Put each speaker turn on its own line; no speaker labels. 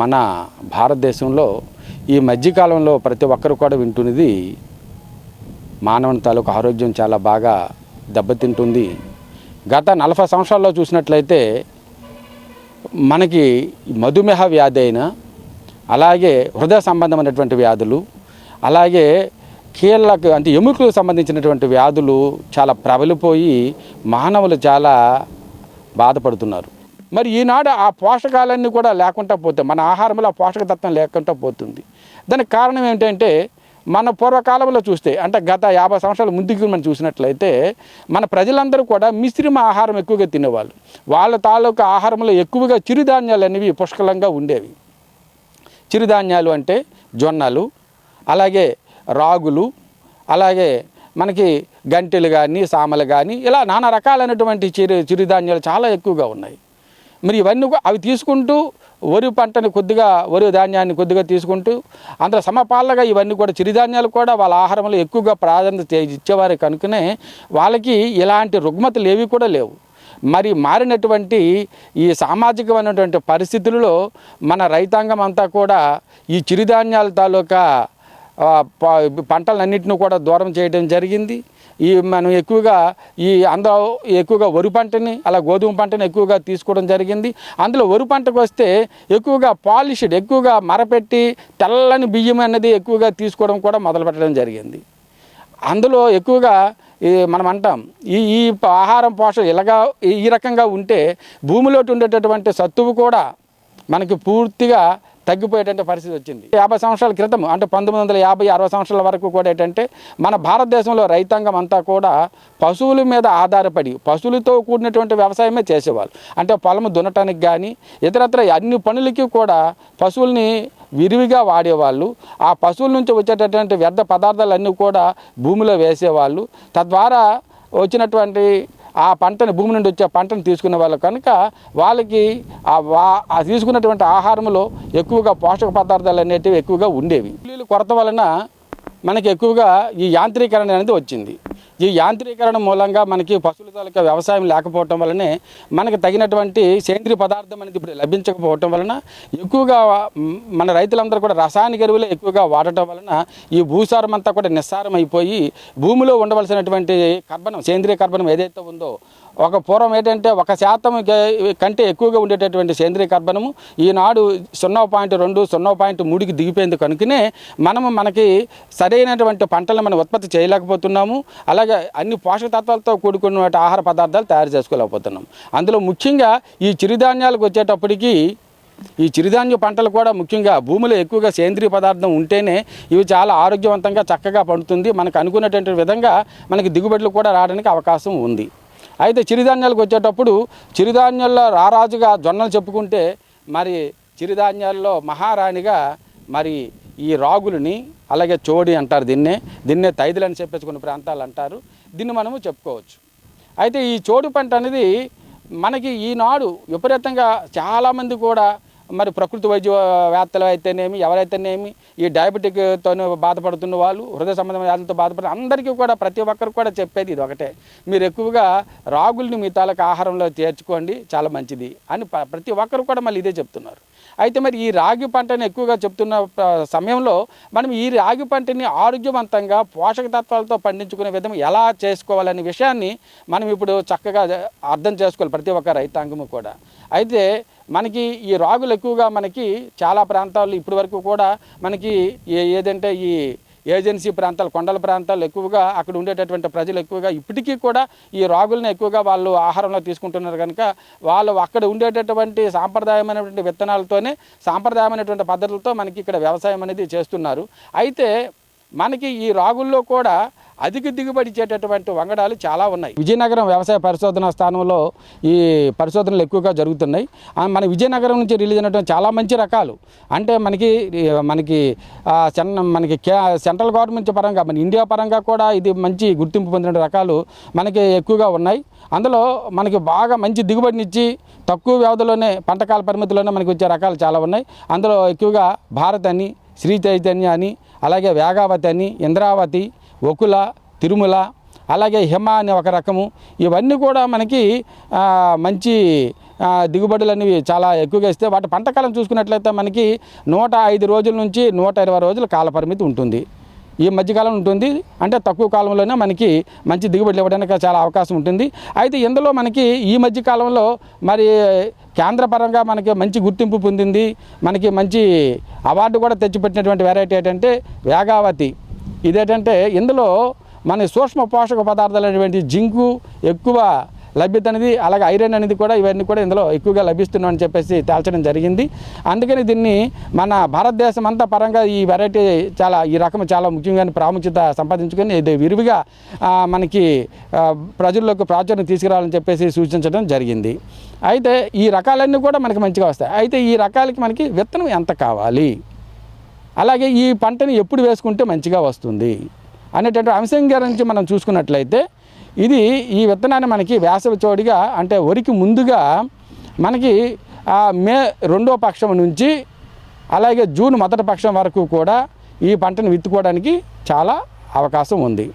మన భారతదేశంలో ఈ మధ్యకాలంలో ప్రతి ఒక్కరు కూడా వింటున్నది మానవుని తాలూకు ఆరోగ్యం చాలా బాగా దెబ్బతింటుంది. గత నలభై సంవత్సరాల్లో చూసినట్లయితే మనకి మధుమేహ వ్యాధి అయినా అలాగే హృదయ సంబంధమైనటువంటి వ్యాధులు అలాగే కీళ్ళకు అంటే ఎముకలకు సంబంధించినటువంటి వ్యాధులు చాలా ప్రబలిపోయి మానవులు చాలా బాధపడుతున్నారు. మరి ఈనాడు ఆ పోషకాలన్నీ కూడా లేకుండా పోతే మన ఆహారంలో ఆ పోషకతత్వం లేకుండా పోతుంది. దానికి కారణం ఏంటంటే మన పూర్వకాలంలో చూస్తే అంటే గత యాభై సంవత్సరాల ముందుకు మనం చూసినట్లయితే మన ప్రజలందరూ కూడా మిశ్రమ ఆహారం ఎక్కువగా తినేవాళ్ళు. వాళ్ళ తాలూకు ఆహారంలో ఎక్కువగా చిరుధాన్యాలు అనేవి పుష్కలంగా ఉండేవి. చిరుధాన్యాలు అంటే జొన్నలు అలాగే రాగులు అలాగే మనకి గంటెలు కానీ సామలు కానీ ఇలా నానా రకాలైనటువంటి చిరు చిరుధాన్యాలు చాలా ఎక్కువగా ఉన్నాయి. మరి ఇవన్నీ అవి తీసుకుంటూ వరి పంటని కొద్దిగా వరి ధాన్యాన్ని కొద్దిగా తీసుకుంటూ అందులో సమపాలగా ఇవన్నీ కూడా చిరుధాన్యాలు కూడా వాళ్ళ ఆహారంలో ఎక్కువగా ప్రాధాన్యత ఇచ్చేవారు కనుకనే వాళ్ళకి ఇలాంటి రుగ్మతలు ఏవి కూడా లేవు. మరి మారినటువంటి ఈ సామాజికమైనటువంటి పరిస్థితులలో మన రైతాంగం అంతా కూడా ఈ చిరుధాన్యాల తాలూకా పంటలన్నింటినీ కూడా దూరం చేయడం జరిగింది. ఈ మనం ఎక్కువగా ఈ అందులో ఎక్కువగా వరి పంటని అలా గోధుమ పంటని ఎక్కువగా తీసుకోవడం జరిగింది. అందులో వరి పంటకు వస్తే ఎక్కువగా పాలిష్డ్ ఎక్కువగా మరపెట్టి తెల్లని బియ్యం అనేది ఎక్కువగా తీసుకోవడం కూడా మొదలు పెట్టడం జరిగింది. అందులో ఎక్కువగా ఈ మనం అంటాం ఈ ఈ ఆహారం పోషణ ఇలాగా ఈ- ఈ రకంగా ఉంటే భూమిలో ఉండేటటువంటి సత్తువు కూడా మనకి పూర్తిగా తగ్గిపోయేటువంటి పరిస్థితి వచ్చింది. యాభై సంవత్సరాల క్రితం అంటే పంతొమ్మిది వందల యాభై అరవై సంవత్సరాల వరకు కూడా ఏంటంటే మన భారతదేశంలో రైతాంగం అంతా కూడా పశువుల మీద ఆధారపడి పశువులతో కూడినటువంటి వ్యవసాయమే చేసేవాళ్ళు. అంటే పొలం దున్నటానికి కానీ ఇతరత్ర అన్ని పనులకి కూడా పశువుల్ని విరివిగా వాడేవాళ్ళు. ఆ పశువుల నుంచి వచ్చేటటువంటి వ్యర్థ పదార్థాలన్నీ కూడా భూమిలో వేసేవాళ్ళు. తద్వారా వచ్చినటువంటి ఆ పంటని భూమి నుండి వచ్చే పంటను తీసుకునే వాళ్ళు కనుక వాళ్ళకి ఆ తీసుకున్నటువంటి ఆహారంలో ఎక్కువగా పోషక పదార్థాలు అనేటివి ఎక్కువగా ఉండేవి. కూలీల కొరత వలన మనకి ఎక్కువగా ఈ యాంత్రీకరణ అనేది వచ్చింది. ఈ యాంత్రీకరణ మూలంగా మనకి పశువుల తాలూకా వ్యవసాయం లేకపోవటం వలనే మనకు తగినటువంటి సేంద్రియ పదార్థం అనేది ఇప్పుడు లభించకపోవటం వలన ఎక్కువగా మన రైతులందరూ కూడా రసాయనిక ఎరువులు ఎక్కువగా వాడటం వలన ఈ భూసారం అంతా కూడా నిస్సారం అయిపోయి భూమిలో ఉండవలసినటువంటి కర్బనం సేంద్రియ కర్బనం ఏదైతే ఉందో ఒక పూర్వం ఏంటంటే ఒక శాతం కంటే ఎక్కువగా ఉండేటటువంటి సేంద్రియ కర్బనము ఈనాడు సున్నా పాయింట్ రెండు సున్నా పాయింట్ మూడుకి దిగిపోయింది కనుకనే మనము మనకి సరైనటువంటి పంటలను మనం ఉత్పత్తి చేయలేకపోతున్నాము. అలాగే అన్ని పోషక తత్వాలతో కూడుకున్న ఆహార పదార్థాలు తయారు చేసుకోలేకపోతున్నాము. అందులో ముఖ్యంగా ఈ చిరుధాన్యాలకు వచ్చేటప్పటికి ఈ చిరుధాన్య పంటలు కూడా ముఖ్యంగా భూమిలో ఎక్కువగా సేంద్రియ పదార్థం ఉంటేనే ఇవి చాలా ఆరోగ్యవంతంగా చక్కగా పండుతుంది. మనకు అనుకున్నటువంటి విధంగా మనకి దిగుబడులు కూడా రావడానికి అవకాశం ఉంది. అయితే చిరుధాన్యాలకు వచ్చేటప్పుడు చిరుధాన్యాల్లో రారాజుగా జొన్నలు చెప్పుకుంటే మరి చిరుధాన్యాల్లో మహారాణిగా మరి ఈ రాగులని అలాగే చోడి అంటారు దీన్నే. దీన్నే తైదులు అని చెప్పేసి కొన్ని ప్రాంతాలు అంటారు. దీన్ని మనము చెప్పుకోవచ్చు. అయితే ఈ చోడు పంట అనేది మనకి ఈనాడు విపరీతంగా చాలామంది కూడా మరి ప్రకృతి వైద్యవేత్తలు అయితేనేమి ఎవరైతేనేమి ఈ డయాబెటిక్తో బాధపడుతున్న వాళ్ళు హృదయ సంబంధమైన వ్యాధులతో బాధపడుతున్న అందరికీ కూడా ప్రతి ఒక్కరు కూడా చెప్పేది ఇది ఒకటే. మీరు ఎక్కువగా రాగుల్ని మీ తాలూకా ఆహారంలో చేర్చుకోండి చాలా మంచిది అని ప్రతి ఒక్కరు కూడా మళ్ళీ ఇదే చెప్తున్నారు. అయితే మరి ఈ రాగి పంటని ఎక్కువగా చెప్తున్న సమయంలో మనం ఈ రాగి పంటని ఆరోగ్యవంతంగా పోషక తత్వాలతో పండించుకునే విధం ఎలా చేసుకోవాలనే విషయాన్ని మనం ఇప్పుడు చక్కగా అర్థం చేసుకోవాలి ప్రతి ఒక్క రైతాంగము కూడా. అయితే మనకి ఈ రాగులు ఎక్కువగా మనకి చాలా ప్రాంతాల్లో ఇప్పటి వరకు కూడా మనకి ఏదంటే ఈ ఏజెన్సీ ప్రాంతాలు కొండల ప్రాంతాలు ఎక్కువగా అక్కడ ఉండేటటువంటి ప్రజలు ఎక్కువగా ఇప్పటికీ కూడా ఈ రాగులను ఎక్కువగా వాళ్ళు ఆహారంలో తీసుకుంటున్నారు కనుక వాళ్ళు అక్కడ ఉండేటటువంటి సాంప్రదాయమైనటువంటి విత్తనాలతోనే సాంప్రదాయమైనటువంటి పద్ధతులతో మనకి ఇక్కడ వ్యవసాయం అనేది చేస్తున్నారు. అయితే మనకి ఈ రాగుల్లో కూడా అధిక దిగుబడి ఇచ్చేటటువంటి వంగడాలు చాలా ఉన్నాయి. విజయనగరం వ్యవసాయ పరిశోధన స్థానంలో ఈ పరిశోధనలు ఎక్కువగా జరుగుతున్నాయి. మన విజయనగరం నుంచి రిలీజ్ అయినటువంటి చాలా మంచి రకాలు. అంటే మనకి మనకి మనకి కే సెంట్రల్ గవర్నమెంట్ పరంగా మన ఇండియా పరంగా కూడా ఇది మంచి గుర్తింపు పొందిన రకాలు మనకి ఎక్కువగా ఉన్నాయి. అందులో మనకి బాగా మంచి దిగుబడినిచ్చి తక్కువ వ్యవధిలోనే పంటకాల పరిమితిలోనే మనకి వచ్చే రకాలు చాలా ఉన్నాయి. అందులో ఎక్కువగా భారత్ అని శ్రీ చైతన్య అని అలాగే వేగావతి అని ఇంద్రావతి ఒకుల తిరుమల అలాగే హిమ అనే ఒక రకము. ఇవన్నీ కూడా మనకి మంచి దిగుబడులు అనేవి చాలా ఎక్కువగా ఇస్తే వాటి పంటకాలం చూసుకున్నట్లయితే మనకి నూట ఐదు రోజుల నుంచి నూట ఇరవై రోజుల కాల పరిమితి ఉంటుంది. ఈ మధ్యకాలం ఉంటుంది. అంటే తక్కువ కాలంలోనే మనకి మంచి దిగుబడులు ఇవ్వడానికి చాలా అవకాశం ఉంటుంది. అయితే ఇందులో మనకి ఈ మధ్య కాలంలో మరి కేంద్రపరంగా మనకి మంచి గుర్తింపు పొందింది. మనకి మంచి అవార్డు కూడా తెచ్చిపెట్టినటువంటి వెరైటీ ఏంటంటే వేగావతి. ఇదేంటంటే ఇందులో మన సూక్ష్మ పోషక పదార్థాలు అనేటువంటి జింకు ఎక్కువ లభ్యత అనేది అలాగే ఐరన్ అనేది కూడా ఇవన్నీ కూడా ఇందులో ఎక్కువగా లభిస్తున్నాయని చెప్పేసి తేల్చడం జరిగింది. అందుకని దీన్ని మన భారతదేశం అంతా పరంగా ఈ వెరైటీ చాలా ఈ రకం చాలా ముఖ్యంగా ప్రాముఖ్యత సంపాదించుకొని ఇది విరివిగా మనకి ప్రజల్లోకి ప్రాచుర్యం తీసుకురావాలని చెప్పేసి సూచించడం జరిగింది. అయితే ఈ రకాలన్నీ కూడా మనకి మంచిగా వస్తాయి. అయితే ఈ రకాలకి మనకి విత్తనం ఎంత కావాలి? అలాగే ఈ పంటని ఎప్పుడు వేసుకుంటే మంచిగా వస్తుంది అనేటటువంటి అంశం గురించి మనం చూసుకున్నట్లయితే ఇది ఈ విత్తనాన్ని మనకి వేసవి చోడిగా అంటే వరికి ముందుగా మనకి మే రెండో పక్షం నుంచి అలాగే జూన్ మొదటి పక్షం వరకు కూడా ఈ పంటను విత్తుకోవడానికి చాలా అవకాశం ఉంది.